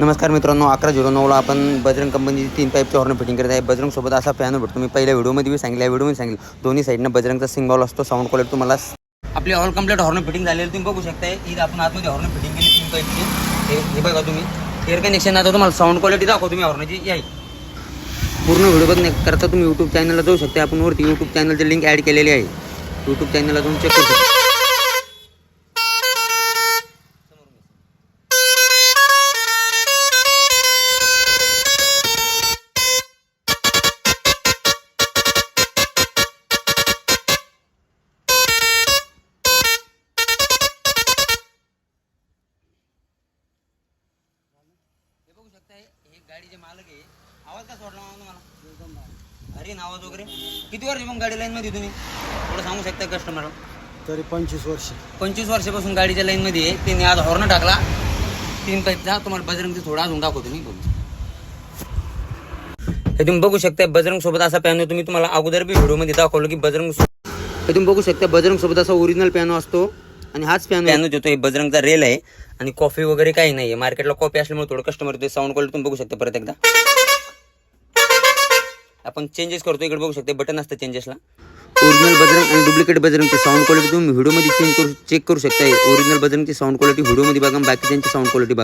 नमस्कार मित्रांनो अकरा झिरो नऊला आपण बजरंग कंपनीची तीन पाईपची हॉर्न फिटिंग करत आहे. बजरंग सोबत असा फॅन भेटतो. मी पहिल्या व्हिडिओमध्ये बी सांगितलं या व्हिडिओमध्ये सांगितलं. दोन्ही साईडनं बजरंगचा सिंगॉल असतो. साऊंड क्वालिटी तुम्हाला आपली ऑल कंप्लीट हॉर्न फिटिंग झालेली तुम्ही बघू शकता ईद आपण आतमध्ये हॉर्न फिटिंग केली तीन पाईपची हे बघा तुम्ही. एअर कनेक्शन आता तुम्हाला साऊंड क्वालिटी दाखवतो तुम्ही हॉर्नची याय पूर्ण व्हिडिओ बघण्याकरता तुम्ही यूट्यूब चॅनलला जाऊ शकता आपण वरती यूट्यूब चॅनलची लिंक ॲड केलेली आहे. यूट्यूब चॅनलला तुम्ही चेक करू शकता बघू शकता हे- गाडीचे मालक आहे. आवाज का सोडला तुम्हाला? अरे आवाज वगैरे. किती वर्ष मग गाडी लाईन मध्ये तुम्ही? थोडं सांगू शकता कस्टमर तरी पंचवीस वर्ष. पंचवीस वर्षापासून गाडीच्या लाईन मध्ये आहे. त्यांनी आज हॉर्न टाकला. तीन पाईपचा तुम्हाला बजरंगची थोडा अजून दाखवतो मी. बघू. हे तुम्ही बघू शकता बजरंग सोबत असा पॅनो तुम्ही तुम्हाला अगोदर बी व्हिडिओमध्ये दाखवलं की बजरंग हे तुम्ही बघू शकता बजरंग सोबत असा ओरिजिनल पॅनो असतो. आणि हाच पॅनो पॅनो देतो हे बजरंगचा रेल आहे. आणि कॉफी वगैरे काही नाही मार्केटला कॉफी असल्यामुळे थोडं कस्टमर साऊंड क्वालिटी तुम्ही बघू शकता परत एकदा. आपण चेंजेस करतो. इकडे बघू शकता बटन असतं चेंजेसला ओरिजिनल बजरंग आणि डुप्लिकेट बजरंगची साऊंड क्वालिटी तुम्ही व्हिडिओमध्ये चेंज करू चेक करू शकता ओरिजिनल बजरंगची साऊंड क्वालिटी व्हिडिओमध्ये बघा आणि बाकीच्यांची साऊंड क्वालिटी बघा.